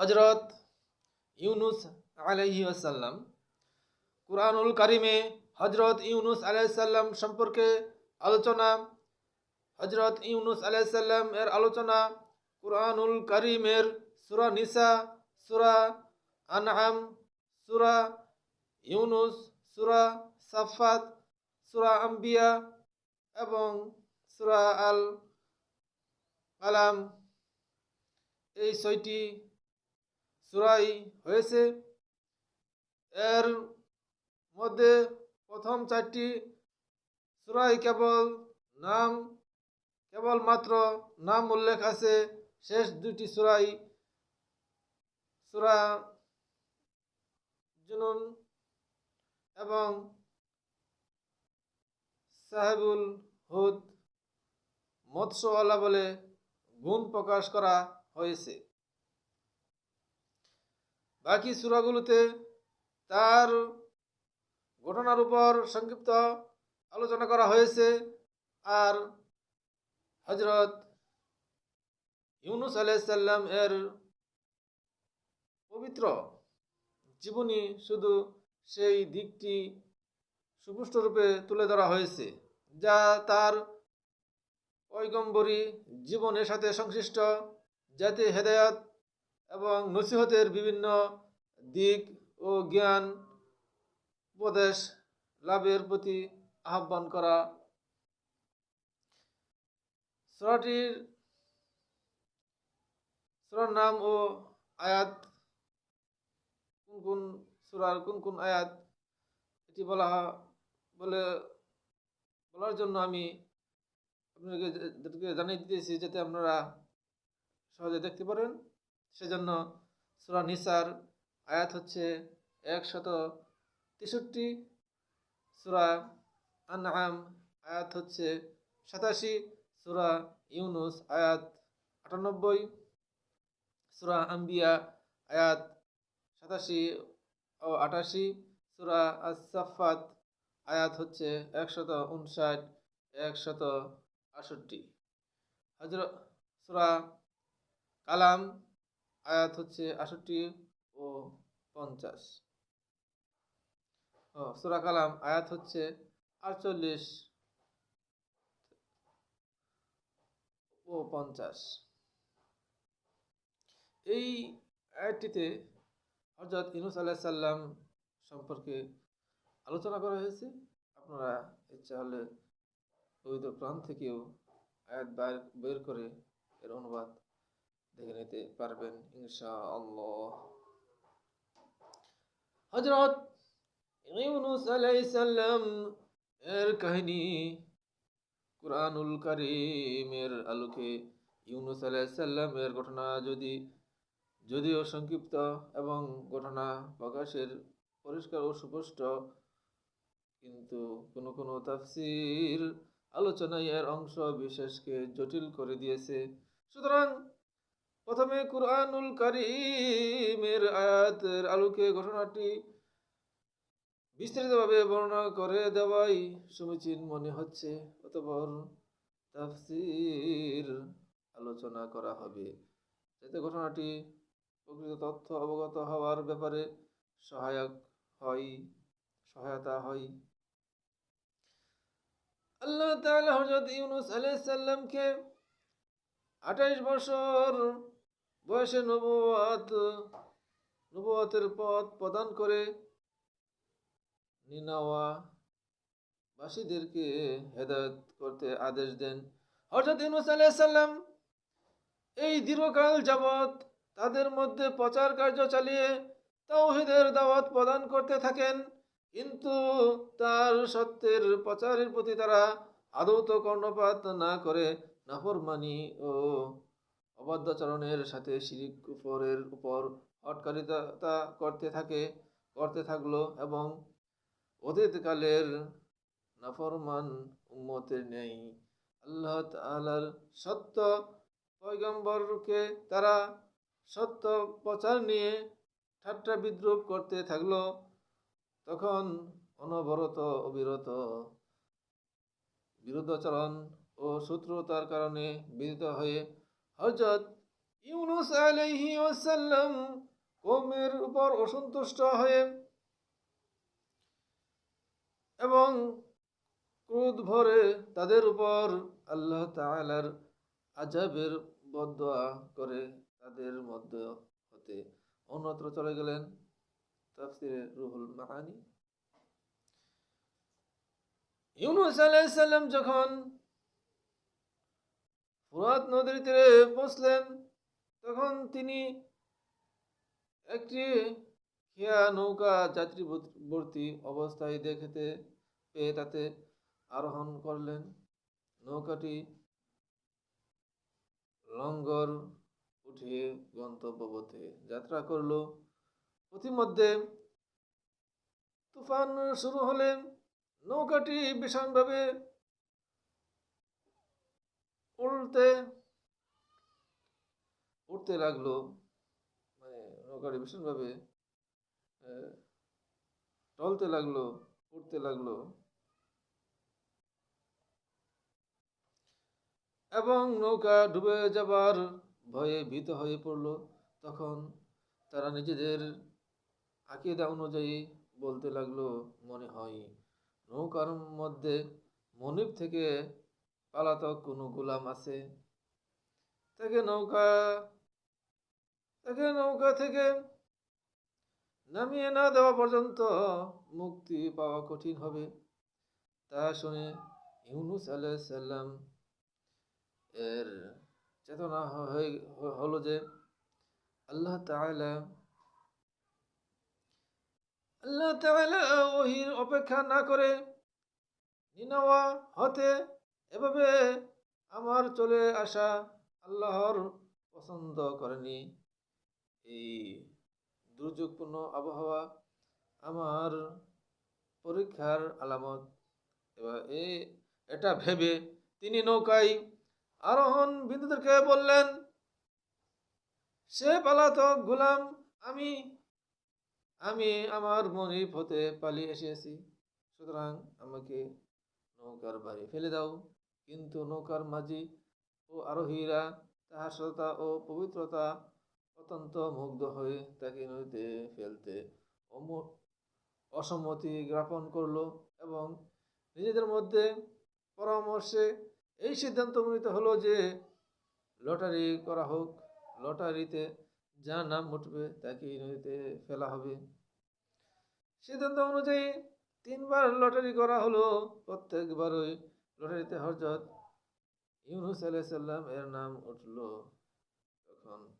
হজরত ইউনুস আলাইহি আসাল্লাম কুরআনুল কারিমে হজরত ইউনুস আলাইসাল্লাম সম্পর্কে আলোচনা হজরত ইউনুস আলাইসাল্লাম এর আলোচনা, কুরআনুল কারিমের সুরা নিসা, সুরা আনহাম সুরা ইউনুস, সুরা সাফাত সুরা আম্বিয়া এবং সুরা আল কালাম এই ছয়টি সুরাই হয়েছে। এর মধ্যে প্রথম চারটি সুরাই কেবল নাম, কেবলমাত্র নাম উল্লেখ আছে। শেষ দুটি সুরাই, সুরা জুনুন এবং সাহেবুল হুদ মৎস্যওয়ালা বলে গুণ প্রকাশ করা হয়েছে। বাকি সূরাগুলোতে তার ঘটনার উপর সংক্ষিপ্ত আলোচনা করা হয়েছে। আর হজরত ইউনুস আলাইসাল্লাম এর পবিত্র জীবনী শুধু সেই দিকটি সুপুষ্টরূপে তুলে ধরা হয়েছে, যা তার ঐগম্বরী জীবনের সাথে সংশ্লিষ্ট যাতে হেদায়াত এবং নসিহতের বিভিন্ন দিক ও জ্ঞান উপদেশ লাভের প্রতি আহ্বান করা। সরাটির সুরার নাম ও আয়াত, কোন কোন সুরার কোন কোন আয়াত এটি বলা বলে বলার জন্য আমি আপনাদেরকে জানিয়ে দিতেছি, যাতে আপনারা সহজে দেখতে পারেন। সেজন্য সুরা নিসার আয়াত হচ্ছে একশত তেষট্টি, সুরা আনআম আয়াত হচ্ছে সাতাশি, সুরা ইউনুস আয়াত আটানব্বই, সুরা আম্বিয়া আয়াত সাতাশি ও আটাশি, সুরা আসাফাত আয়াত হচ্ছে একশত উনষাট, একশত আষট্টি হজরত সুরা কালাম আয়াত হচ্ছে আষট্টি ও পঞ্চাশ। ও, সুরা কালাম, আয়াত হচ্ছে আটচল্লিশ ও পঞ্চাশ। এই আয়াতটিতে হজরত ইনুস আলাহ সাল্লাম সম্পর্কে আলোচনা করা হয়েছে। আপনারা ইচ্ছা হলে পবিত্র প্রাণ থেকেও আয়াত বের করে এর অনুবাদ দেখে নিতে পারবেন ইনশা আল্লাহ হজরত ইউনুস আলাইসাল্লাম এর কাহিনী কুরআনুল কারিমের আলোকে ইউনুস আলাইসাল্লাম এর ঘটনা যদি, যদিও সংক্ষিপ্ত এবং ঘটনা প্রকাশের পরিষ্কার ও সুস্পষ্ট, কিন্তু কোনো কোনো তাফসির আলোচনায় এর অংশ বিশেষকে জটিল করে দিয়েছে। সুতরাং প্রথমে কুরআনুল কারিমের আয়াতের আলোকে ঘটনাটি বিস্তারিতভাবে বর্ণনা করে দেওয়াই সমীচীন মনে হচ্ছে। অতপর তাফসির আলোচনা করা হবে। যাতে ঘটনাটি প্রকৃত তথ্য অবগত হওয়ার ব্যাপারে সহায়ক হয়, সহায়তা হয়। আল্লাহ তাআলা হযরত ইউনুস আলাইহিস সালামকে আঠাইশ বছর বয়সে নবুয়াত, নবুয়াতের পদ প্রদান করে নিনাওয়া বাসীদেরকে হেদায়ত করতে আদেশ দেন। হযরত ইউনুস আলাইহিস সালাম এই দীর্ঘকাল যাবৎ তাদের মধ্যে প্রচার কার্য চালিয়ে তাওহীদের দাওয়াত প্রদান করতে থাকেন, কিন্তু তার সত্যের প্রচারের প্রতি তারা আদৌ তো কর্ণপাত না করে নাফরমানি ও অবাধ্যাচরণের সাথে শিরিক কুফরের উপর হটকারিতা করতে থাকে, করতে থাকল এবং অতীতকালের নাফরমান উম্মতের নেই আল্লাহ তাআলার সত্য পয়গম্বরকে তারা সত্য প্রচার নিয়ে ঠাট্টা বিদ্রুপ করতে থাকল। তখন অনবরত অবিরত বিরুদ্ধাচরণ ও শত্রুতার কারণে বিদিত হয়ে হজরত ইউনুস আলাইহি ওয়াসাল্লাম কৌমের উপর অসন্তুষ্ট হয়ে এবং ক্রোধ ভরে তাদের উপর আল্লাহ তাআলার আজাবের বদয়া করে তাদের মধ্যে হতে। অন্যত্র চলে গেলেন তাফসিরে রুহুল মাহানি ইউনুস আলাইহিস সালাম যখন ফুরাত নদীর তীরে পৌঁছলেন তখন তিনি একটি খেয়া নৌকা যাত্রী ভর্তি অবস্থায় দেখতে পেয়ে তাতে আরোহণ করলেন। নৌকাটি লঙ্গর উঠিয়ে গন্তব্যপথে যাত্রা করল। পথিমধ্যে তুফান শুরু হলে নৌকাটি ভীষণভাবে উল্টে উঠতে লাগল মানে নৌকাটি ভীষণভাবে টলতে লাগল উঠতে লাগল। এবং নৌকা ডুবে যাবার ভয়ে ভীত হয়ে পড়ল। তখন তারা নিজেদের আকিদা অনুযায়ী বলতে লাগল, মনে হয় নৌকার মধ্যে মনিব থেকে পালাতক কোনো গোলাম আছে? তাকে নৌকা তাকে নৌকা থেকে নামিয়ে না দেওয়া পর্যন্ত মুক্তি পাওয়া কঠিন হবে। তা শুনে ইউনুস আলাইসাল্লাম এর চেতনা হয়ে হলো যে আল্লাহ তাআলা আল্লাহ তাআলা ওহির অপেক্ষা না করে নিনাওয়া হতে এভাবে আমার চলে আসা আল্লাহর পছন্দ করেনি। এই দুর্যোগপূর্ণ আবহাওয়া আমার পরীক্ষার আলামত। এবার এ, এটা ভেবে তিনি নৌকায় আরোহণ বিন্দুদেরকে বললেন, সে পালাতক গোলাম, আমি আমি আমার মনিব হতে পালিয়ে এসেছি। সুতরাং আমাকে নৌকার বাড়ি ফেলে দাও। কিন্তু নৌকার মাঝি ও আরোহীরা তাহার সততা ও পবিত্রতা অত্যন্ত মুগ্ধ হয়ে তাকে নদীতে ফেলতে অসম্মতি জ্ঞাপন করল এবং নিজেদের মধ্যে পরামর্শে এই সিদ্ধান্ত উপনীত হলো যে লটারি করা হোক। লটারিতে যার নাম উঠবে তাকে নদীতে ফেলা হবে। সিদ্ধান্ত অনুযায়ী তিনবার লটারি করা হলো প্রত্যেকবারই। লটারিতে হজরত ইউনুস আলাইসাল্লাম এর নাম উঠল তখন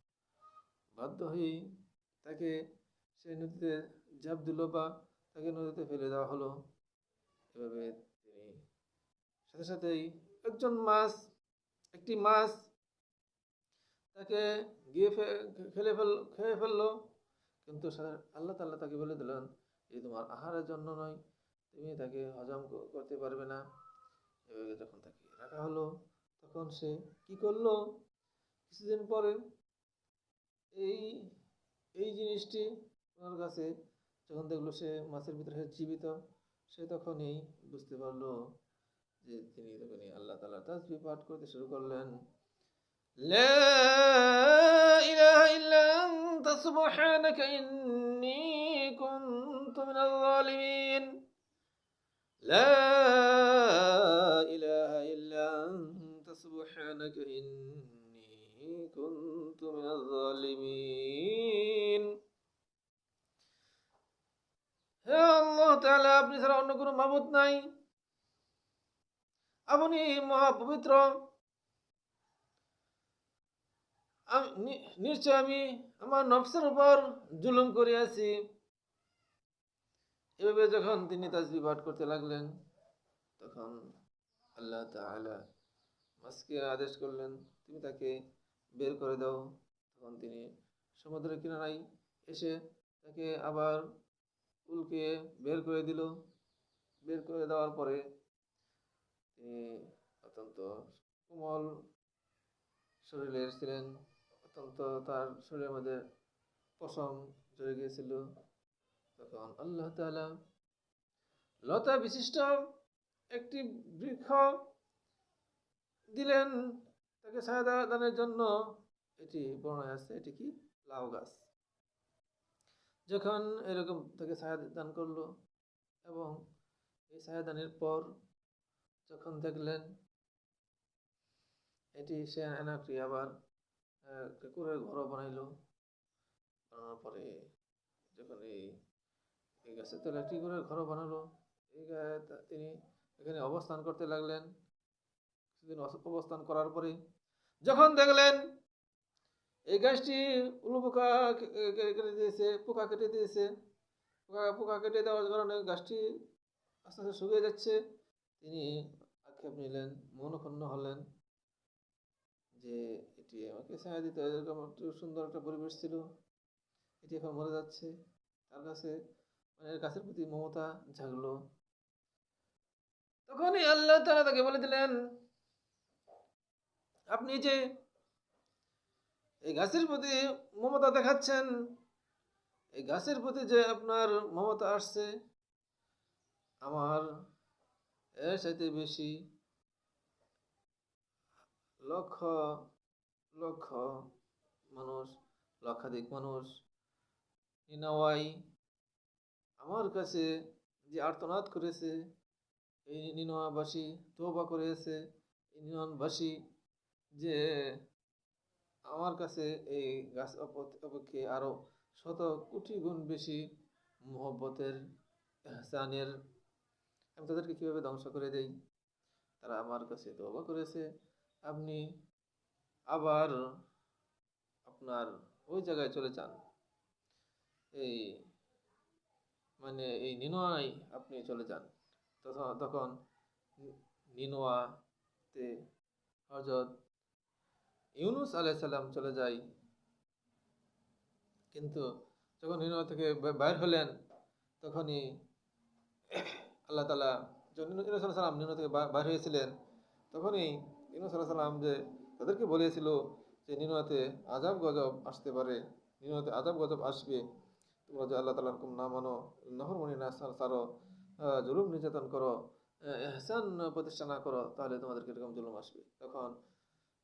বাধ্য হয়েই তাকে সেই নদীতে ঝাঁপ দিল বা তাকে নদীতে ফেলে দেওয়া হলো। এভাবে তিনি সাথে সাথেই একজন মাছ, একটি মাছ তাকে গিয়ে ফে- ফেলে, খেয়ে ফেলল। কিন্তু আল্লাহ তাল্লাহ তাকে বলে দিলেন এই তোমার আহারের জন্য নয়। তুমি তাকে হজম করতে পারবে না। এভাবে যখন তাকে রাখা হলো, তখন সে কি করল? কিছুদিন পরে এই এই জিনিসটি ওনার কাছে যখন দেখল সে মাছের ভিতরে জীবিত, সে তখনই বুঝতে পারল যে তিনি তখনই আল্লাহ তালা তাসবি পাঠ করতে শুরু করলেন। لا سبحانك إني كنت من الظالمين হে আল্লাহ তাআলা আপনি ছাড়া অন্য কোনো মাবুদ নাই আপনি মহাপবিত্র আমি নি- নিশ্চয় আমি আমার নফসের উপর জুলুম করিয়াছি এভাবে যখন তিনি তাজবি পাঠ করতে লাগলেন তখন আল্লাহ তাআলা মাসকে আদেশ করলেন, তুমি তাকে বের করে দাও। তখন তিনি সমুদ্রের কিনারায় এসে তাকে আবার উল্কে বের করে দিল। বের করে দেওয়ার পরে তিনি অত্যন্ত কোমল শরীরের ছিলেন। অত্যন্ত তার শরীরের মধ্যে পশম জড়ে গিয়েছিল। তখন আল্লাহ তাআলা লতা বিশিষ্ট একটি বৃক্ষ দিলেন, তাকে ছায়া দানের জন্য এটি বর্ণায় আছে এটি কি? লাউ গাছ। যখন এরকম তাকে ছায়া দান করল এবং এই ছায়া দানের পর যখন দেখলেন এটি সে এনাকটি আবার কুড়ের ঘরও বানাইলো। বানানোর পরে যখন এই এই গাছের তলে একটি করে ঘরও বানালো, এই তিনি এখানে অবস্থান করতে লাগলেন। কিছুদিন অবস্থান করার পরে যখন দেখলেন এই গাছটি উলু পোকা কেটে দিয়েছে, পোকা কেটে দিয়েছে, পোকা পোকা কেটে দেওয়ার কারণে গাছটি আস্তে আস্তে শুকিয়ে যাচ্ছে। তিনি আক্ষেপ নিলেন, মনক্ষুণ্ণ হলেন যে এটি আমাকে ছায়া দিত এরকম সুন্দর একটা পরিবেশ ছিল। এটি এখন মরে যাচ্ছে। তার কাছে মানে গাছের প্রতি মমতা জাগলো। তখনই আল্লাহ তারা তাকে বলে দিলেন আপনি যে এই গাছের প্রতি মমতা দেখাচ্ছেন, এই গাছের প্রতি যে আপনার মমতা আসছে, আমার এর সাথে বেশি লক্ষ লক্ষ মানুষ, লক্ষাধিক মানুষ নিনাওয়াই আমার কাছে যে আর্তনাদ করেছে, এই নিনোয়াবাসী তোবা করেছে, এই নিনবাসী যে আমার কাছে এই গাছ অপ- অপেক্ষে আরও শত কোটি গুণ বেশি মোহব্বতের এহসানের আমি তাদেরকে কীভাবে ধ্বংস করে দেই? তারা আমার কাছে তোবা করেছে। আপনি আবার আপনার ওই জায়গায় চলে যান। এই মানে এই নিনোয়াই আপনি চলে যান। তখন তখন নিনোয়াতে হজরত ইউনুস আলাইসাল্লাম চলে যায়। কিন্তু যখন নিনোয়া থেকে বাইর হলেন, তখনই আল্লাহ তালা যখন সাল্লাম নিনো থেকে বাইর হয়েছিলেন, তখনই ইউনুস আলাহ সাল্লাম যে তাদেরকে বলেছিল যে নিনোয়াতে আজাব গজব আসতে পারে। নিনোয়াতে আজাব গজব আসবে। তোমরা যে আল্লাহ তালার হুকুম না মানো নহরমণি না সারো জুলুম নির্যাতন করো এহসান প্রতিষ্ঠা না করো, তাহলে তোমাদেরকে এরকম জুলুম আসবে। তখন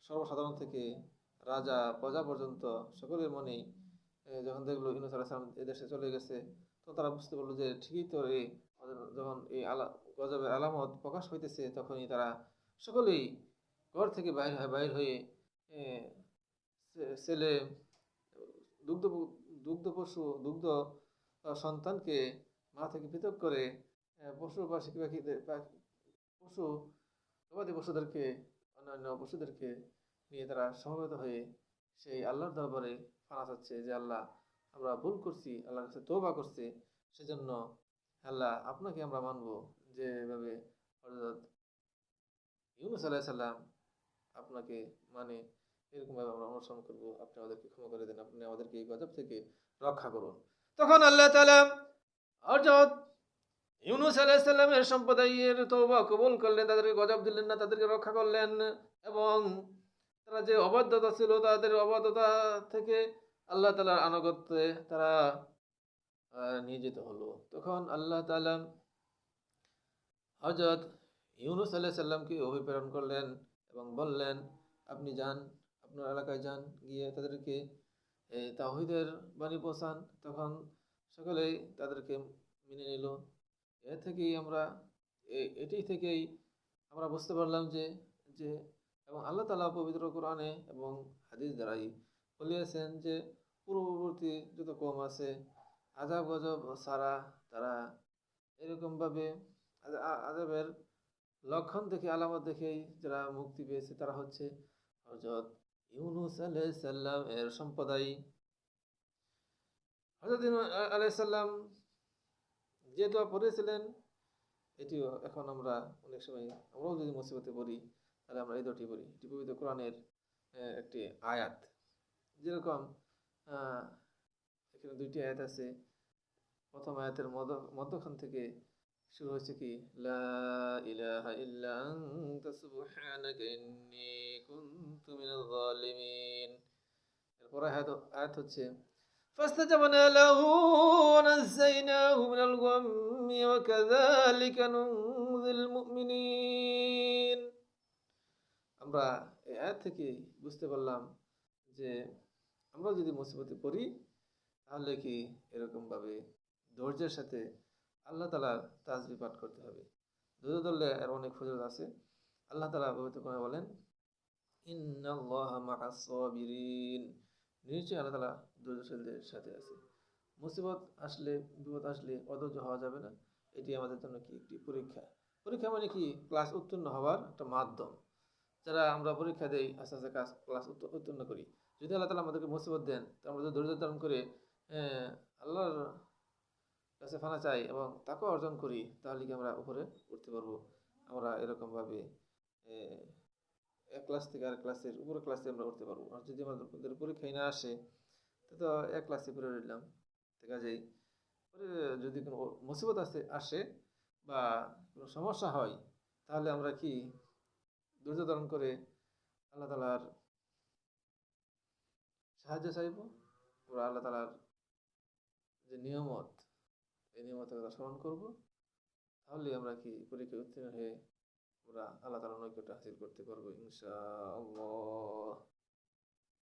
সর্বসাধারণ থেকে রাজা প্রজা পর্যন্ত সকলের মনেই যখন দেখল ইনুস আলাইসলাম এদেশে চলে গেছে তো তারা বুঝতে পারল যে ঠিকই তো এই যখন এই আলা, গজবের আলামত প্রকাশ হইতেছে, তখনই তারা সকলেই ঘর থেকে বাইর হয়, বাইর হয়ে ছেলে, দুগ্ধ দুগ্ধ পশু, দুগ্ধ সন্তানকে মা থেকে পৃথক করে পশু পাখি পাখিদের পশু, গবাদি পশুদেরকে অন্যান্য পশুদেরকে নিয়ে তারা সমবেত হয়ে সেই আল্লাহর দরবারে ফানা চাচ্ছে যে, আল্লাহ, আমরা ভুল করছি, আল্লাহর কাছে তোবা করছি, সেজন্য আল্লাহ, আপনাকে আমরা মানব। যেভাবে হযরত ইউনুস আলাহ সাল্লাম আপনাকে মানে এরকমভাবে আমরা অনুসরণ করব। আপনি আমাদেরকে ক্ষমা করে দেন, আপনি আমাদেরকে এই গজব থেকে রক্ষা করুন। তখন আল্লাহ তালা হজরত ইউনুস আলাইসাল্লামের সম্প্রদায়ের তৌবা কবুল করলেন, তাদেরকে গজব দিলেন না, তাদেরকে রক্ষা করলেন এবং তারা যে অবাধ্যতা ছিল, তাদের অবাধ্যতা থেকে আল্লাহ তালার আনুগত্যে তারা নিয়োজিত হলো। তখন আল্লাহ তালা হজরত ইউনুস আলাহ সাল্লামকে অভিপ্রেরণ করলেন এবং বললেন, আপনি যান, আপনার এলাকায় যান, গিয়ে তাদেরকে তাহিদের বাণী পৌঁছান। তখন সকলেই তাদেরকে মেনে নিল। এ থেকেই আমরা এটি থেকেই আমরা বুঝতে পারলাম যে যে, এবং আল্লাহ তালা পবিত্র কোরআনে এবং হাদিস দ্বারাই বলিয়েছেন যে, পূর্ববর্তী যত কম আছে আজাব গজব সারা তারা এরকমভাবে আজা- আজাবের লক্ষণ দেখে, আলামত দেখেই যারা মুক্তি পেয়েছে তারা হচ্ছে হজরত ইউনুস আলাইসাল্লাম এর সম্প্রদায়। হজরত আলাইসাল্লাম যে দোয়া পড়েছিলেন, এটিও এখন আমরা অনেক সময় আমরাও যদি মুসিবতে পড়ি, তাহলে আমরা এই দোয়াটি পড়ি। এটি পবিত্র কোরআনের একটি আয়াত। যেরকম এখানে দুইটি আয়াত আছে। প্রথম আয়াতের মধ্য, মধ্যখান থেকে শুরু হয়েছে কি, লা ইলাহা ইল্লা সুবহানাকা ইন্নী কুনতু মিনাল জালিমিন এরপর আয়াত আয়াত হচ্ছে فاستجبنا له ونزيناه من الغم وكذلك ننزي المؤمنين আমরা এই আয়াত থেকে বুঝতে পারলাম যে আমরা যদি মুসিবতে পড়ি তাহলে কি এরকমভাবে ধৈর্যের সাথে আল্লাহ তালার তাজবি পাঠ করতে হবে ধৈর্য ধরলে এর অনেক ফজল আছে আল্লাহ তালা পবিত্র করে বলেন ইন্নাল্লাহ মা'আস সাবিরিন নিশ্চয়ই আল্লাহ তালা ধৈর্যশীলদের সাথে আছে। মুসিবত আসলে, বিপদ আসলে অধৈর্য হওয়া যাবে না। এটি আমাদের জন্য কি একটি পরীক্ষা? পরীক্ষা মানে কি? ক্লাস উত্তীর্ণ হওয়ার একটা মাধ্যম। যারা আমরা পরীক্ষা দেই, আস্তে আস্তে ক্লাস ক্লাস উত্ত- উত্তীর্ণ করি। যদি আল্লাহ তালা আমাদেরকে মুসিবত দেন, তো আমরা যদি ধৈর্য ধারণ করে আল্লাহর কাছে ফানা চাই এবং তাকে অর্জন করি, তাহলে কি আমরা উপরে উঠতে পারব? আমরা এরকমভাবে এক ক্লাস থেকে আরেক ক্লাসের উপরে ক্লাসে আমরা উঠতে পারব। আর যদি আমাদের পরীক্ষায় না আসে, তো এক ক্লাসে পড়ে রইলাম। পরে যদি কোনো মুসিবত আসে আসে বা কোনো সমস্যা হয়, তাহলে আমরা কি ধৈর্য ধারণ করে আল্লাহ তালার সাহায্য চাইব? আমরা আল্লাহ তালার যে নিয়ামত, এই নিয়ামতের কথা স্মরণ করব। তাহলে আমরা কি পরীক্ষায় উত্তীর্ণ হয়ে আমরা আল্লাহ তালার নৈকট্য হাসিল করতে পারব ইনশা আল্লাহ